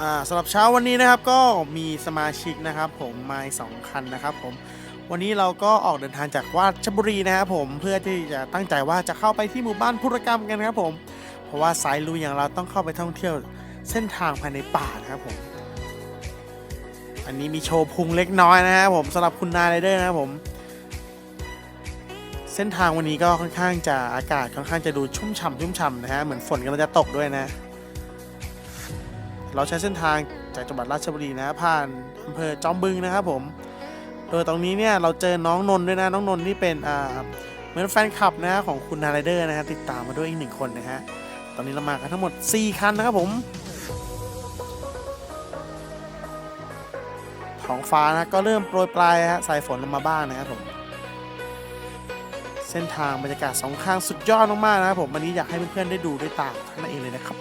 อ่าสำหรับเช้าวันนี้นะครับก็มีสมาชิกนะครับผมมาสองคันนะครับผมวันนี้เราก็ออกเดินทางจากวาชบุรีนะครับผมเพื่อที่จะตั้งใจว่าจะเข้าไปที่หมู่บ้านพุทธกรรมกันครับผมเพราะว่าสายลุยอย่างเราต้องเข้าไปท่องเที่ยวเส้นทางภายในป่านะครับผม อันนี้มีโชว์พุงเล็กน้อยนะครับผมสำหรับคุณนายไรเดอร์นะครับผม เส้นทางวันนี้ก็ค่อนข้างจะอากาศค่อนข้างจะดูชุ่มฉ่ำชุ่มฉ่ำนะฮะเหมือนฝนกำลังจะตกด้วยนะ เราใช้เส้นทางจากจังหวัดราชบุรีนะผ่านอำเภอจอมบึงนะครับผม โดยตรงนี้เนี่ยเราเจอน้องนนท์ด้วยนะน้องนนท์นี่เป็นอ่าเหมือนแฟนคลับนะของคุณนาไรเดอร์นะฮะติดตามมาด้วยอีกหนึ่งคนนะฮะตอนนี้เรามากันทั้งหมด 4 คันนะครับผมท้องฟ้านะก็เริ่มโปรยปลายฮะสายฝนลงมาบ้างนะครับผมเส้นทางบรรยากาศสองข้างสุดยอดมากๆนะครับผมวันนี้อยากให้เพื่อนๆได้ดูด้วยตาท่านเองเลยนะครับ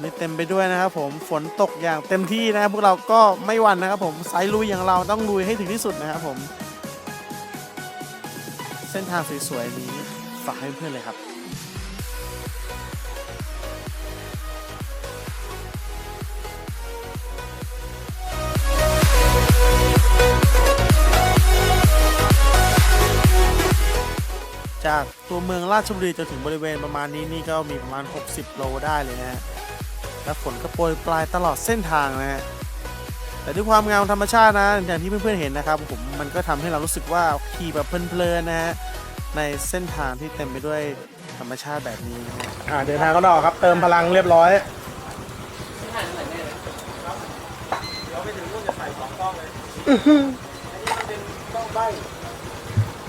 นนี้เต็มไปด้วยนะครับผมฝนตกอย่างเต็มที่นะครับพวกเราก็ไม่หวั่นนะครับผมสายลุยอย่างเราต้องลุยให้ถึงที่สุดนะครับผม เส้นทางสวยๆนี้ฝากให้เพื่อนเลยครับจากตัวเมืองราชบุรีจนถึงบริเวณประมาณนี้นี่ก็มีประมาณ 60 โลได้เลยนะฮะ และฝนก็โปรยปลายตลอดเส้นทางนะฮะแต่ด้วยความงามธรรมชาตินะอย่างที่เพื่อนๆเห็นนะครับผมมันก็ทำให้เรารู้สึกว่าขี่แบบเพลินๆนะฮะในเส้นทางที่เต็มไปด้วยธรรมชาติแบบนี้นะฮะอ่าเดินทางก็ดอกครับ เติมพลังเรียบร้อย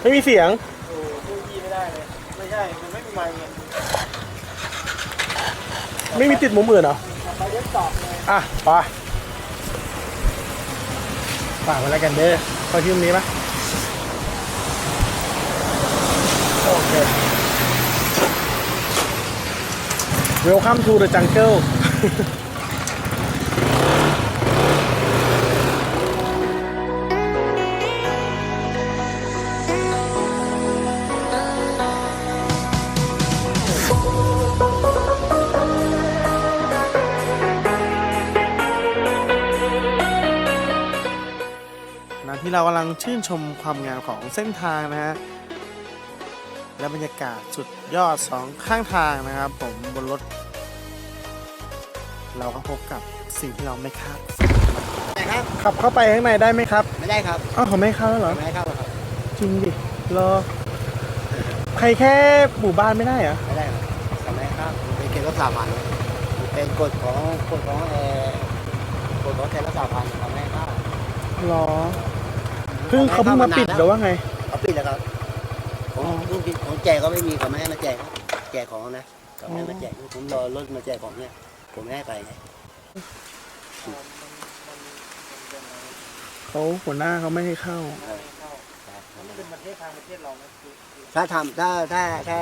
ไม่มีเสียงไม่ใช่มันไม่มีไมค์ ไม่มีติดมุมอื่นเหรออะไปฝากไว้แล้วกันเด้อเข้าที่ตรงนี้ปะโอเค Welcome to the jungle ที่เรากำลังชื่นชมความงามของเส้นทางนะฮะและบรรยากาศสุดยอดสองข้างทางนะครับ ผมบนรถ เราก็พบกับสิ่งที่เราไม่คาดนะครับ ขับเข้าไปข้างในได้ไหมครับไม่ได้ครับอ้าวเขาไม่ให้เข้าแล้วเหรอไม่ให้เข้าหรอกครับจริงดิรอใครแค่หมู่บ้านไม่ได้เหรอไม่ได้ครับทำไม่ให้เข้าเป็นเขตรักษาพันธุ์เป็นกฎของกฎของเอ่อกฎของเขตรักษาพันธุ์ทำไม่ให้เข้ารอ เพิ่งเขาเพิ่งมาปิดหรือว่าไงเขาปิดแล้วครับของของของแจกก็ไม่มีเขาไม่ให้มาแจกแจกของนะเขาไม่ให้มาแจกผมรอรถมาแจกของเนี่ยผมไม่ให้ไปไงเขาหัวหน้าเขาไม่ให้เข้าเป็นประเทศทางประเทศเราถ้าทำถ้าถ้าถ้า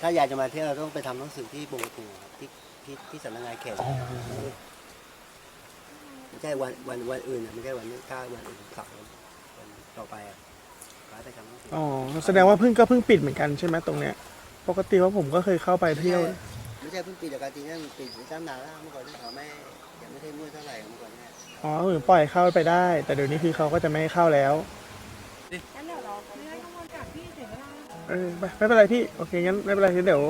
ถ้าอยากจะมาเที่ยวเราต้องไปทำหนังสือที่บงกูครับที่ที่ที่สำนักงานเขตไม่ใช่วันวันวันอื่นอะไม่ใช่วันนี้ถ้าวันอื่นขับวัน ต่อไปอะร้านไปทำหนังสืออ๋อแสดงว่าเพิ่งก็เพิ่งปิดเหมือนกันใช่ไหมตรงเนี้ย ปกติว่าผมก็เคยเข้าไปเที่ยว ไม่ใช่เพิ่งปิดแต่การจริงนั่นปิดตั้งนานแล้วเมื่อก่อนที่เขาไม่ยังไม่ได้มืดเท่าไหร่เมื่อก่อนเนี่ยอ๋อเออปล่อยเข้าไปได้ แต่เดี๋ยวนี้คือเขาก็จะไม่ให้เข้าแล้ว งั้นเดี๋ยวเราเลื่อนข้างบนจากพี่เสียเวลาเออไปไม่เป็นไรพี่ โอเคงั้นไม่เป็นไรเดี๋ยว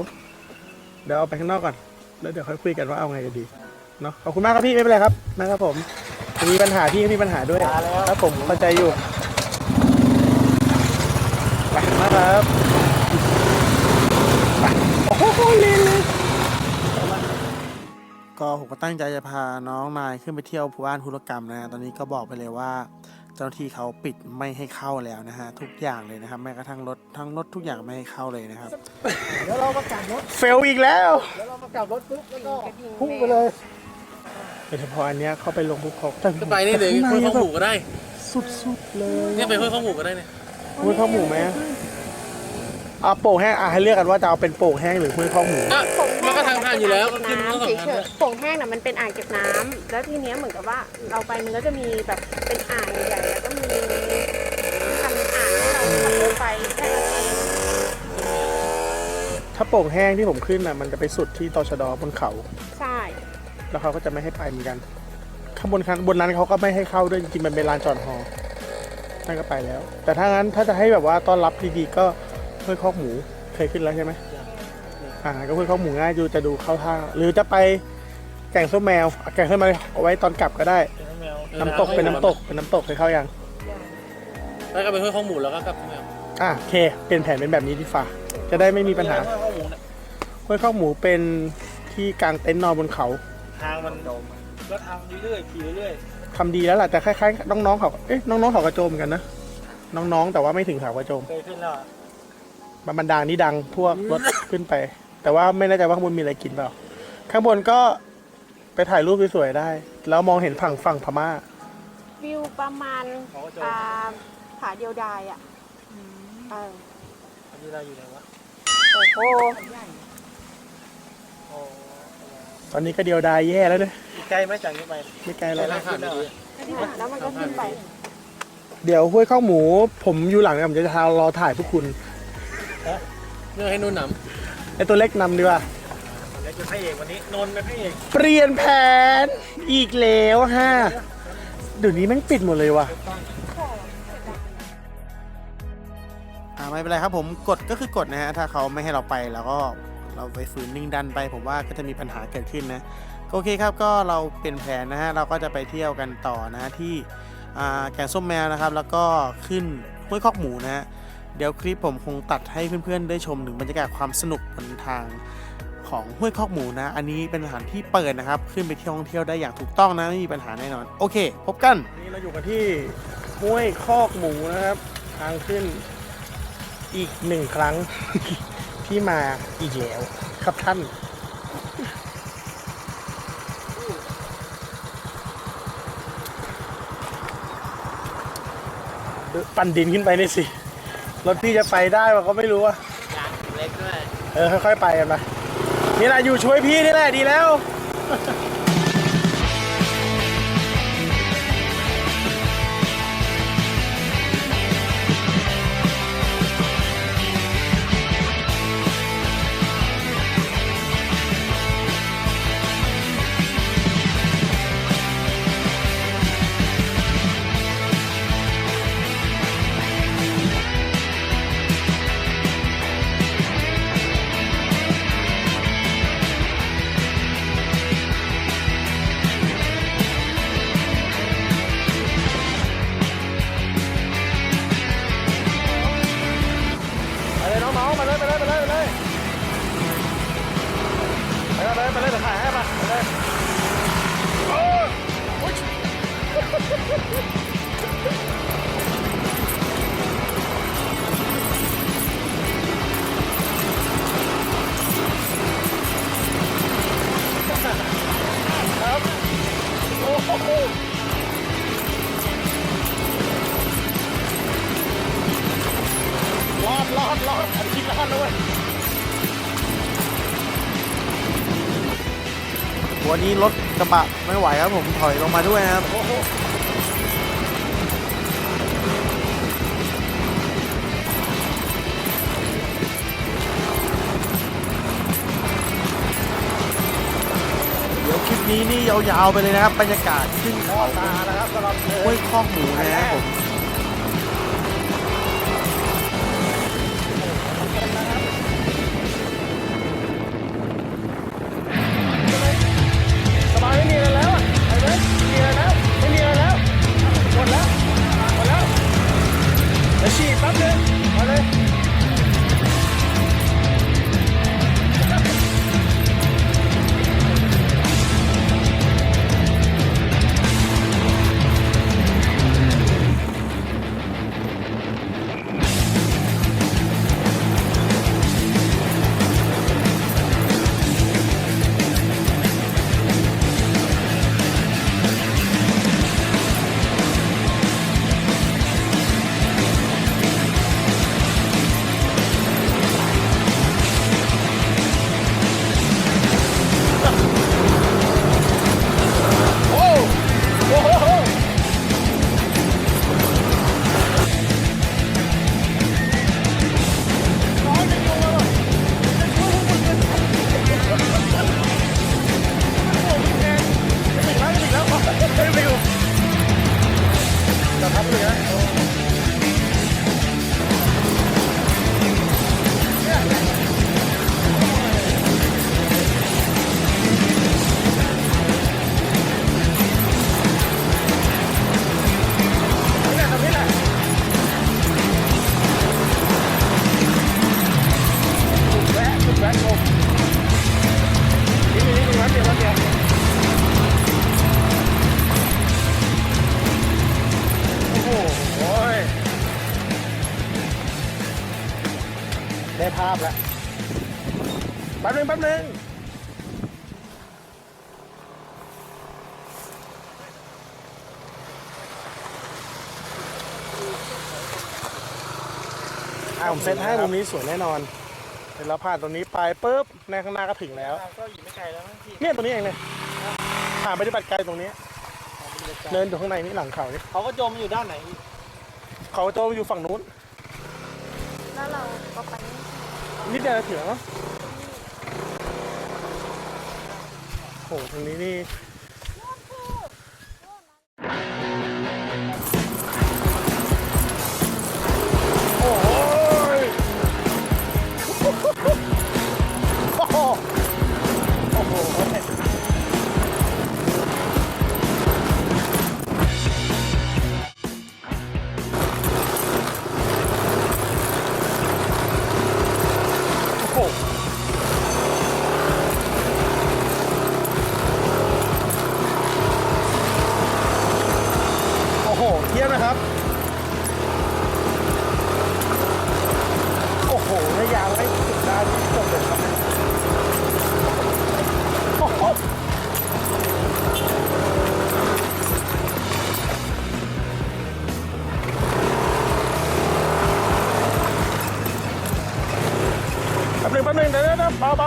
เดี๋ยวเอาไปข้างนอกก่อน แล้วเดี๋ยวค่อยคุยกันว่าเอาไงกันดี เนาะขอบคุณมากครับพี่ไม่เป็นไรครับนะครับผมมีปัญหาพี่ก็มีปัญหาด้วยครับผมเข้าใจอยู่ ไปมากครับไปโอ้โหเลยเลยก็ผมก็ตั้งใจจะพาน้องนายขึ้นไปเที่ยวผู้บ้านธุรกรรมนะฮะตอนนี้ก็บอกไปเลยว่า เจ้าหน้าที่เขาปิดไม่ให้เข้าแล้วนะฮะ ทุกอย่างเลยนะครับ แม้กระทั่งรถทั้งรถทุกอย่างไม่ให้เข้าเลยนะครับ เดี๋ยวเรามากลับรถเฟลอีกแล้ว เดี๋ยวเรามากลับรถปุ๊บแล้วก็กระดิ่งพุ่งไปเลยโดยเฉพาะอันเนี้ยเข้าไปลงภูเขาก็ไปนี่เลยห้วยข้าวหมูก็ได้ สุดๆเลยเนี่ยไปห้วยข้าวหมูก็ได้เนี่ยห้วยข้าวหมูไหม เอาโป่งแห้งอะให้เลือกกันว่าจะเอาเป็นโป่งแห้งหรือห้วยข้าวหมูก็มันก็ทางผ่านอยู่แล้วก็ขึ้นทั้งสองเฉคันยๆโป่งแห้งน่ะมันเป็นอ่างเก็บน้ำแล้วทีเนี้ยเหมือนกับว่าเราไปมันก็จะมีแบบเป็นอ่างใหญ่ๆแล้วก็มีทำอ่างให้เราขับรถไปแค่นั้นเองทถ้าโป่งแห้งที่ผมขึ้นอะมันจะไปสุดที่ตชดบนเขา ใช่แล้วเขาก็จะไม่ให้ไปเหมือนกัน ข้างบนข้างบนนั้นเขาก็ไม่ให้เข้าด้วยจริงๆมันเป็นลานจอดฮอนั่นก็ไปแล้ว แต่ถ้างั้นถ้าจะให้แบบว่าต้อนรับดีๆก็ ห้วยคอกหมูเคยขึ้นแล้วใช่ไหมอ่าก็ห้วยคอกหมูง่ายดูจะดูเข้าท่าหรือจะไปแก่งส้มแมวอะแก่งส้มแมวเอาไว้ตอนกลับก็ได้ น้ำตกเป็นน้ำตกเป็นน้ำตกเคยเข้ายังแล้วก็ไปห้วยข้องหมูแล้วก็กลับแมวอะโอเคเปลี่ยนแผนเป็นแบบนี้ดีฝ่าจะได้ไม่มีปัญหาห้วยข้องหมูเนี่ยห้วยคอกหมูเป็นที่กางเต็นท์นอนบนเขา ทางมันก็ทางเรื่อยๆขี่เรื่อยทำดีแล้วแหละแต่คล้ายๆน้องๆเขาเอ๊ะน้องๆเขากระโจมกันนะ น้องๆแต่ว่าไม่ถึงเขากระโจมๆเคยขึ้นแล้วอะ มันบันดาลนี่ดังพวกรถขึ้นไป แต่ว่าไม่แน่ใจว่าข้างบนมีอะไรกินเปล่า ข้างบนก็ไปถ่ายรูปสวยๆได้ แล้วมองเห็นฝั่งฝั่งพม่า วิวประมาณเขาก็จะอ่าผาเดียวดายอะเอออันนี้เราอยู่ไหนวะโอ้โหโอ้ตอนนี้ก็เดียวดายแย่แล้วเนี่ยอีกไกลไหมจากนี้ไปไม่ไกลหรอกไกลขึ้นแล้วอะแล้วมันก็ขึ้นไป เดี๋ยวห้วยข้าวหมู ผมอยู่หลังเนี่ยผมจะรอถ่ายพวกคุณ เรื่องให้นุ่นหนไอตัวเล็กนำดีกว่าำเล็กเป็นพระเอกวันนี้ นนท์เป็นพระเอกเปลี่ยนแผนอีกแล้วฮะเดี๋ยวนี้แม่งปิดหมดเลยว่ะอ่าไม่เป็นไรครับผมกฎก็คือกฎนะฮะถ้าเขาไม่ให้เราไปแล้วก็เราไปฝืนนิ่งดันไป ผมว่าก็จะมีปัญหาเกิดขึ้นนะก็โอเคครับก็เราเปลี่ยนแผนนะฮะเราก็จะไปเที่ยวกันต่อนะที่อ่าแก่งส้มแมวนะครับ แล้วก็ขึ้นห้วยคอกหมูนะฮะ เดี๋ยวคลิปผมคงตัดให้เพื่อนๆ ได้ชมถึงบรรยากาศความสนุกบนทางของห้วยคอกหมูนะ อันนี้เป็นสถานที่เปิดนะครับ ขึ้นไปเที่ยวท่องเที่ยวได้อย่างถูกต้องนะไม่มีปัญหาแน่นอน โอเค พบกัน นี่เราอยู่กันที่ห้วยคอกหมูนะครับ ทางขึ้นอีกหนึ่งครั้ง ที่มาอีกแล้วครับท่าน ปั่นดินขึ้นไปนี่สิ รถพี่จะไปได้ปะก็ไม่รู้อะยางเล็กด้วย เออค่อยๆไปกันไปนี่แหละอยู่ช่วยพี่นี่แหละดีแล้ว อันนี้รอดเลยเว้ยวันนี้รถกระบะไม่ไหวครับผมถอยลงมาด้วยนะครับเดี๋ยวคลิปนี้นี่ยาวๆไปเลยนะครับบรรยากาศขึ้นเขาตานะครับสำหรับห้วยข้อกหมูนะครับผม อ่าผมเซตให้มุมนี้สวยแน่นอนเดี๋ยวเราผ่านตรงนี้ไปปุ๊บในข้างหน้าก็ถึงแล้ว ก็อยู่ไม่ไกลแล้วมั้งพี่เนี่ยตรงนี้เองเลยผ่านปฏิบัติการตรงนี้เนินอยู่ข้างในนี่หลังเขานี่เขาก็จมอยู่ด้านไหนพี่เขาโจมอยู่ฝั่งนู้น แล้วเราก็ไปนี่นิดเดียวจะถึงแล้วมั้งโหทางนี้นี่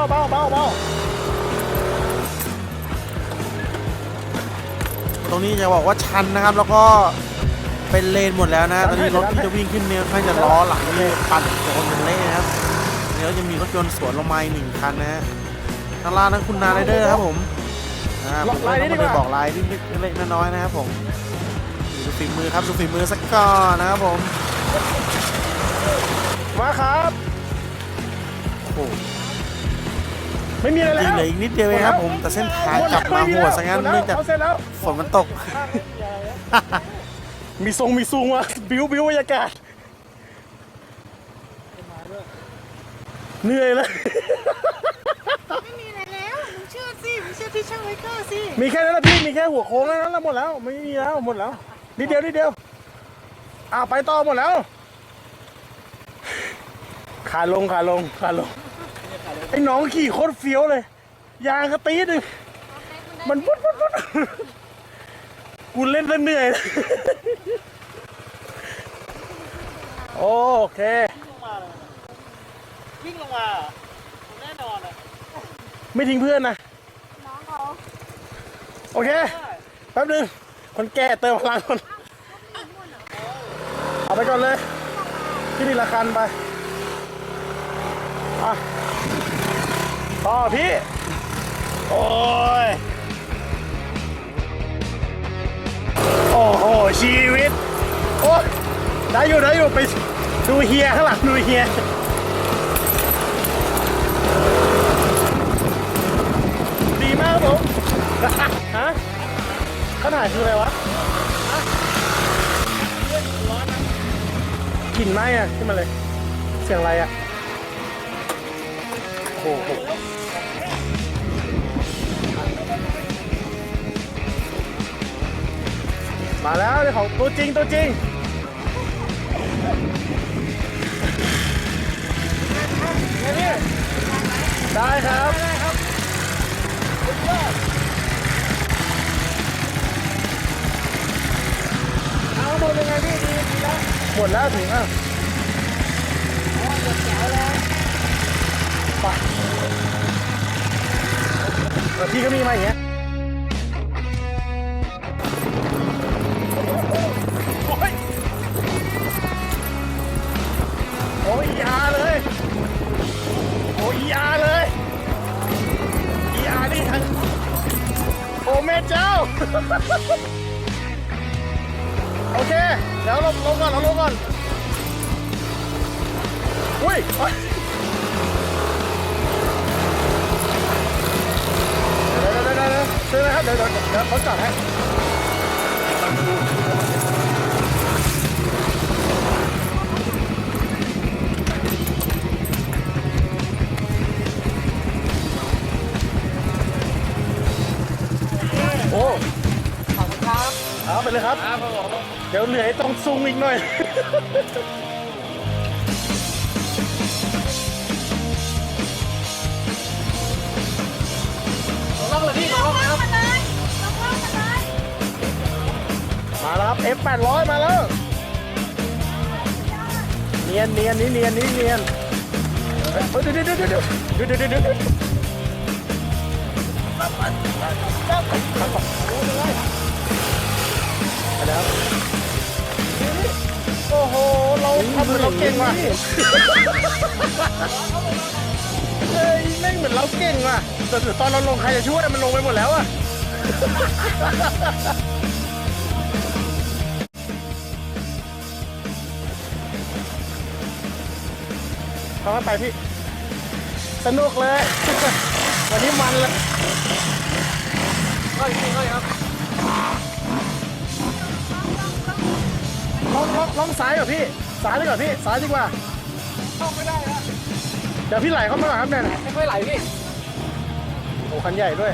เดี๋ยวเบาเบาเบาเบาเบาตรงนี้จะบอกว่าชันนะครับ แล้วก็เป็นเลนหมดแล้วนะ ตอนนี้รถที่จะวิ่งขึ้นเนี่ยค่อนข้างจะล้อหลังเลยปั่นโดนเป็นเละนะครับเดี๋ยวจะมีรถยนต์สวนลงมาอีกหนึ่งคันนะฮะข้างล่างนั้นคุณนาไรเดอร์ครับผมอ่าผมก็ต้องมาไปบอกลายนิดๆเล็กๆน้อยๆนะครับผมดูฝีมือครับดูฝีมือสักก่อนนะครับผมมาครับโอ้โห ไม่มีอะไรจริแล้งวเหลืออีกนิดเดียวเองครับผมแต่เส้นทางกลับมาหัวซะงั้นเนื่องจากเขาเสร็จแล้วฝนมันตก มีทรงมีซูงว่ะบิ้วบิ้วบรรยากาศเหนื่อยเลยไม่มีอะไรแล้วมึงเชื่อสิมึงเชื่อที่ช่างไวเกอร์สิมีแค่นั้นแหละพี่มีแค่หัวโค้งแค่นั้นแล้วหมดแล้ว ไม่มีแล้วหมดแล้วนิดเดียวนิดเดียวอ้าวไปต่อหมดแล้ว ขาลงขาลงขาลง ไอ้น้องขี่โคตรเฟี้ยวเลย ยางกระตีดหนึ่งมันปุ๊ดปุ๊ดปุ๊ดกูเล่นซะเหนื่อย โอเค วิ่งลงมาแน่นอนอะไม่ทิ้งเพื่อนนะ น้องเขาโอเค แป๊บนึง คนแก่เติมพลังก่อนเอาไปก่อนเลย ที่นี่ละคันไป อะ ต่อพี่ โอ้ย โอ้โห ชีวิต โอ้ยได้อยู่ได้อยู่ไปดูเฮียข้างหลังดูเฮียดีมากครับผมฮะขนาดคืออะไรวะกลิ่นไหม้อะขึ้นมาเลย เสียงอะไรอะ โอ้โหมาแล้วเรื่องของตัวจริงตัวจริงได้ครับเอาหมดเป็นไงพี่ดีดีแล้วหมดแล้วถึงอะ เออพี่ก็มีมาอย่างเงี้ยโอ้ยโอ้ยยาเลย โอ้ยอยาเลยอยานี่ทั้งโอ้แม่เจ้า โอเค เดี๋ยวลงลงก่อนเราลงก่อน อุ้ย ซื้อนะครับ เดี๋ยวเดี๋ยวเดี๋ยวเขาจอดให้โอ้ขอบคุณครับเอาไปเลยครับ ครับผม เดี๋ยวเหลือให้ต้องซูมอีกหน่อย F 800 มาแล้ว เนียนเนียนนี่เนียนนี่เนียนเฮ้ยเดี๋ยวเดี๋ยวเดี๋ยวเดี๋ยวเดี๋ยวเดี๋ยวเดี๋ยวเดี๋ยวโอ้โหเราทำเหมือนเราเก่งว่ะเฮ้ยแม่งเหมือนเราเก่งว่ะแต่ตอนเราลงใครจะช่วยมันลงไปหมดแล้วอะเข้ามาไปพี่ สนุกเลย วันนี้มันเลยก็พี่ก็ครับลองลองลองซ้ายก่อนพี่ซ้ายดีกว่าพี่ซ้ายดีกว่าเข้าไม่ได้นะเดี๋ยวพี่ไหลเข้ามาก่อนครับเนี่ยไม่ค่อยไหลพี่โอ้คันใหญ่ด้วย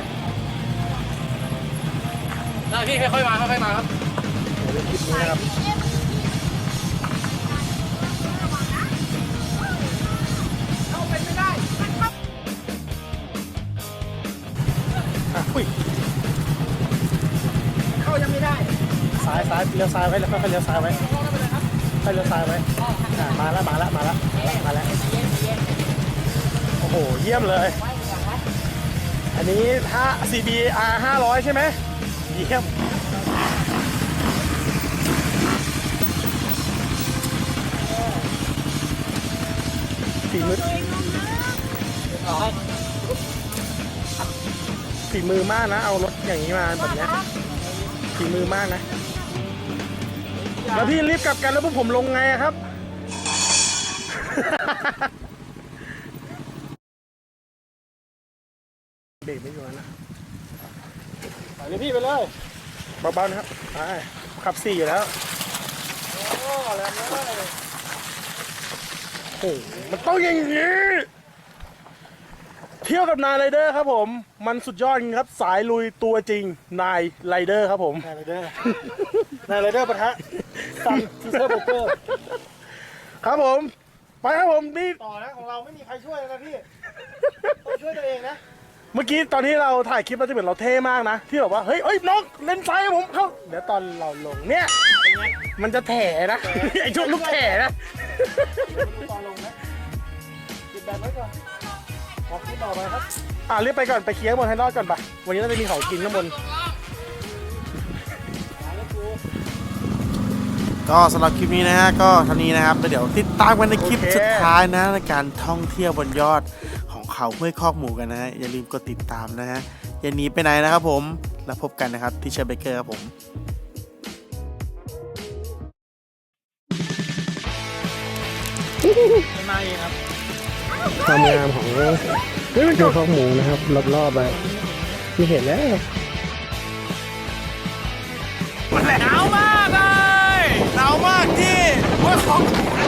ได้พี่ค่อยๆมาค่อยๆมาครับเดี๋ยวคลิปนี้นะครับ เลี้ยวซ้ายไว้แล้วค่อยๆเลี้ยวซ้ายไว้ค่อยเลี้ยวซ้ายไว้อะมาแล้วมาแล้วมาแล้วมาแล้วโอ้โหเยี่ยมเลย อันนี้ถ้า CBR 500 ใช่ไหมเยี่ยมฝีมือฝีมือมากนะ เอารถอย่างนี้มาแบบเนี้ยฝีมือมากนะ แล้วพี่รีบกลับกันแล้วพวกผมลงไงอะครับ เบรกไม่อยู่แล้วนะไปเลยพี่ไปเลยเบาๆนะครับไปขับสี่อยู่แล้วโอ้แล้วเลยโอ้โหมันต้องอย่างนี้เที่ยวกับนายไรเดอร์ครับผม มันสุดยอดจริงครับ สายลุยตัวจริงนายไรเดอร์ครับผม นายไรเดอร์นายไรเดอร์ปะทะ ซันทีเซอร์โบเกอร์ครับผม ไปครับผมนี่ต่อนะของเราไม่มีใครช่วยนะพี่ต้องช่วยตัวเองนะเมื่อกี้ตอนที่เราถ่ายคลิปเราจะเหมือนเราเท่มากนะ ที่แบบว่าเฮ้ยเอ้ยน้องเลนซ้ายให้ผมเข้าเดี๋ยวตอนเราลงเนี่ยมันจะแถนะ ไอ้ช่วงลูกแถนะตอนลงนะปิดแบนไว้ก่อนออกที่ต่อไปครับ อ่ารีบไปก่อนไปเคลียร์บนให้รอดก่อนปะวันนี้เราจะมีของกินข้างบน ก็สำหรับคลิปนี้นะฮะก็เท่านี้นะครับแล้วเดี๋ยวติดตามกันในคลิปโอเคสุดท้ายนะในการท่องเที่ยวบนยอดของเขาห้วยคอกหมูกันนะฮะอย่าลืมกดติดตามนะฮะอย่าหนีไปไหนนะครับผมแล้วพบกันนะครับที่เชอร์เบเกอร์ครับผมมาเองครับความงามของห้วยคอกหมูนะครับรอบๆไปที่เห็นแล้ว conquer.